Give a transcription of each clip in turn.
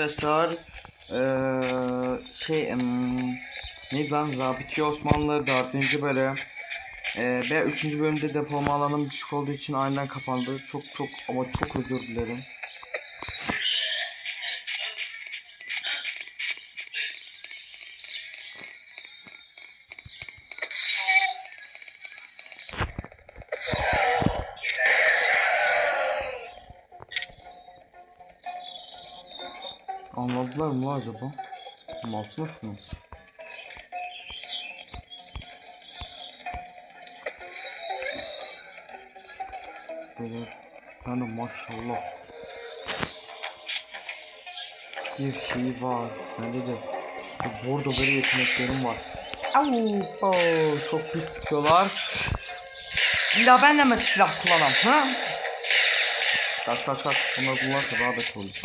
arkadaşlar eee şey em, neydi lan Zabiti Osmanlı 4. bölüm eee ve 3. bölümde depolama alanım düşük olduğu için aniden kapandı. Çok çok ama çok özür dilerim. Anladılar mı acaba? Mal sınıf mı? Böyle de maşallah bir şey var. Bende de bordo böyle yeteneklerim var. Au, çok pis sıkıyorlar. Ya ben de mi silah kullanam ha? Kaç kaç kaç. Bunları kullanırsa daha da olur.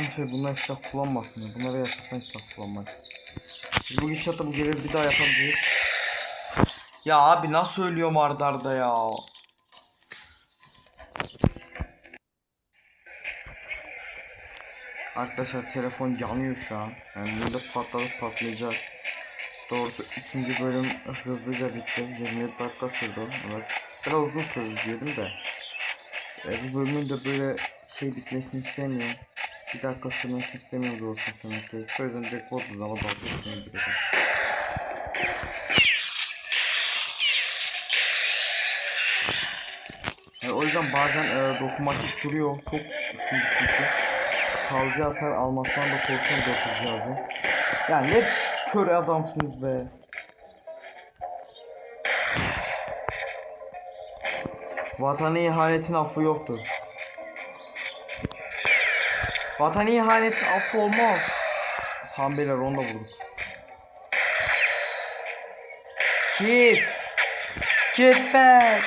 Kimse bunlar silah kullanmasın ya. Bunlara yasaktan silah kullanmak. Biz bu gidişatta bu görevi bir daha yapabiliriz. Ya abi nasıl ölüyorum arda arda ya. Arkadaşlar telefon yanıyor şu an. Yani burada patladı patlayacak. Doğrusu 3. bölüm hızlıca bitti. 27 dakika sürdü. Evet. Biraz uzun sürdü diyordum da. E, bu bölümün de böyle şey bitmesini istemiyorum. Bir dakika sürmesini istemiyorum doğrusu söylemek gerekirse. O yüzden direkt bozdu ama dalga. E, o yüzden bazen e, dokunmatik duruyor. Çok ısındı çünkü. Kalıcı hasar almaktan da korkuyorum dokuz cihazı. Ya ne kör adamsınız be. Vatana ihanetin affı yoktur. Vatana ihanetin affı olmaz. Tamam beyler onu da vurduk. Git. Git back.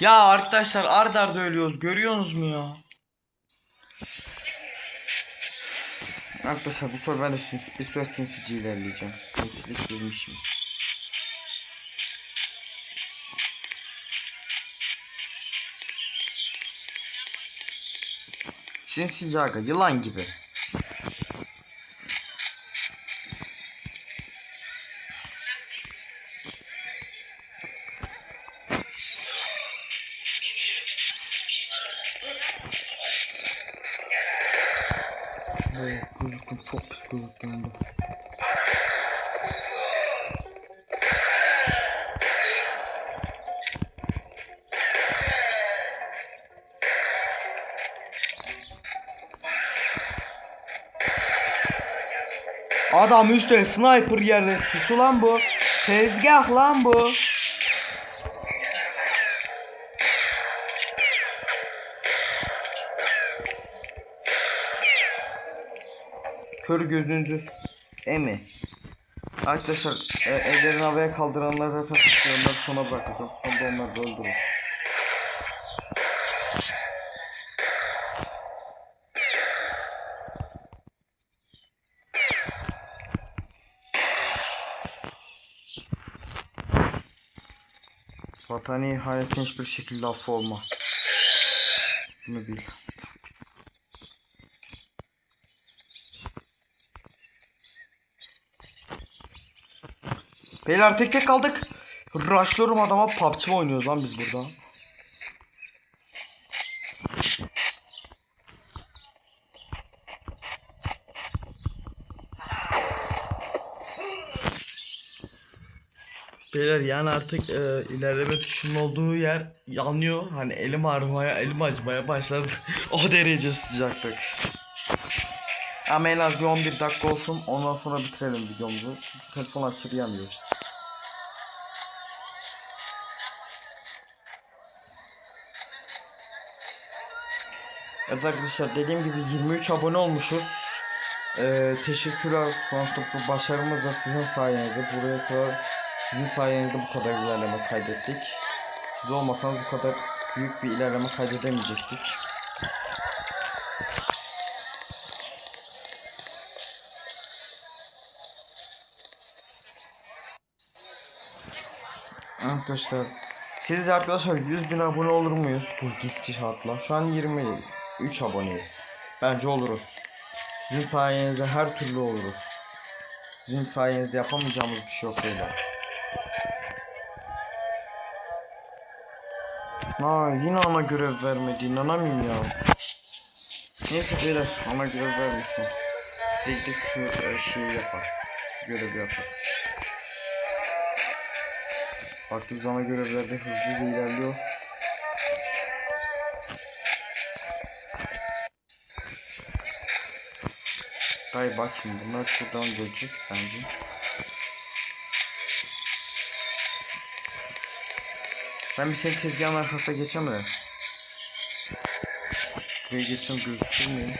Ya arkadaşlar ard arda ölüyoruz. Görüyorsunuz mu ya? Arkadaşlar bu sefer ben de sinsi, bir süre sinsice ilerleyeceğim. Sinsilik bizim işimiz. Sinsice aga yılan gibi. Evet, gözüktüm çok pis gözüktüm Adam üstte sniper yerde pusu lan bu. Tezgah lan bu. Kör gözünüzü emi. Arkadaşlar e, ellerini havaya kaldıranlar zaten onları sona bırakacağım. Sonra onları da öldürün. Vatani ihanetin hiçbir şekilde affı olmaz. Bunu bil. Beyler tek tek kaldık. Rushlıyorum adama PUBG oynuyoruz lan biz burada? Beyler yani artık e, ilerleme tuşunun olduğu yer yanıyor. Hani elim ağrımaya, elim acımaya başladı. o derece sıcaklık. Ama en az bir 11 dakika olsun. Ondan sonra bitirelim videomuzu. Çünkü telefon aşırı yanıyor. Evet arkadaşlar dediğim gibi 23 abone olmuşuz. Ee, teşekkürler. Sonuçta bu başarımız da sizin sayenizde. Buraya kadar sizin sayenizde bu kadar ilerleme kaydettik. Siz olmasanız bu kadar büyük bir ilerleme kaydedemeyecektik. Arkadaşlar siz arkadaşlar 100 bin abone olur muyuz bu gizli şartla? Şu an 23 aboneyiz. Bence oluruz. Sizin sayenizde her türlü oluruz. Sizin sayenizde yapamayacağımız bir şey yok beyler. Ha yine ana görev vermedi inanamıyorum ya. Neyse beyler ana görev de gidip şu e, şeyi yapar. Şu görevi yapar. Baktık ana görevlerde hızlıca ilerliyor. Hayır bak şimdi bunlar şuradan gelecek bence. Ben bir senin tezgahın arkasına geçemedim. Buraya geçsem gözükür müyüm?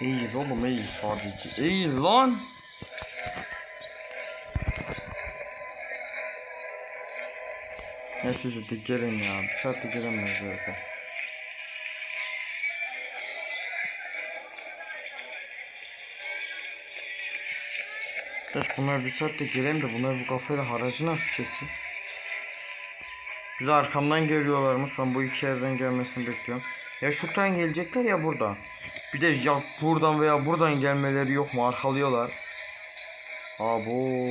Eğil oğlum eğil sadece. Eğil lan. Ya siz de gelin ya. Bir saatte gelemeyiz zaten. Yaş bunlar bir saatte geleyim de bunlar bu kafayla haracı nasıl kesin? Bir de arkamdan geliyorlarmış. Ben bu iki yerden gelmesini bekliyorum. Ya şuradan gelecekler ya buradan. Bir de ya buradan veya buradan gelmeleri yok mu? Arkalıyorlar. Abo.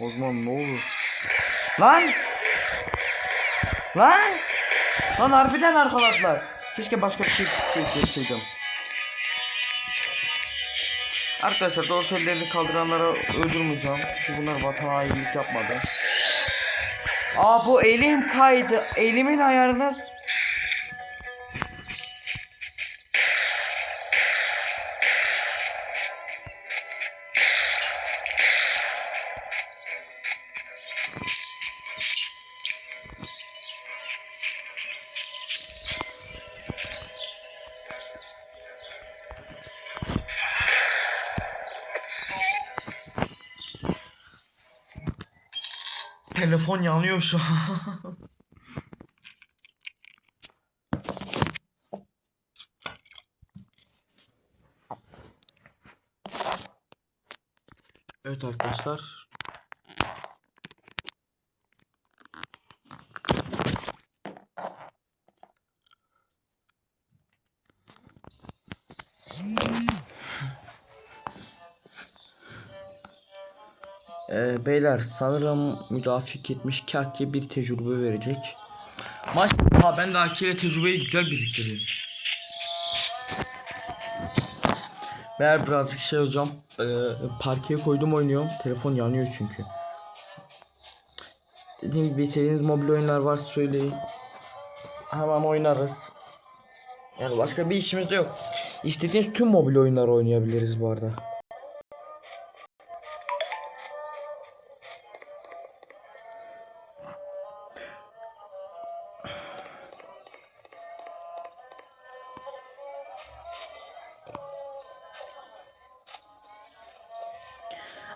O zaman ne olur? Lan! Lan! Lan harbiden arkaladılar. Keşke başka bir şey, şey geçseydim. Arkadaşlar doğru ellerini kaldıranlara öldürmeyeceğim. Çünkü bunlar vatan hainlik yapmadı. Aa bu elim kaydı. Elimin ayarını Telefon yanıyor şu an. Evet arkadaşlar. Ee, beyler sanırım müdafik 72 Aki bir tecrübe verecek. Maşallah ben de ile tecrübeyi güzel biriktirdim. Beyler birazcık şey hocam e, parkeye koydum oynuyorum. Telefon yanıyor çünkü. Dediğim gibi istediğiniz mobil oyunlar varsa söyleyin. Hemen oynarız. Yani başka bir işimiz de yok. İstediğiniz tüm mobil oyunları oynayabiliriz bu arada.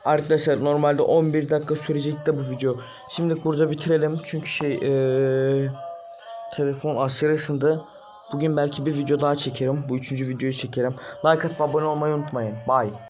Arkadaşlar normalde 11 dakika sürecekti bu video. Şimdi burada bitirelim çünkü şey eee, telefon aşırı ısındı. Bugün belki bir video daha çekerim. Bu üçüncü videoyu çekerim. Like atıp abone olmayı unutmayın. Bye.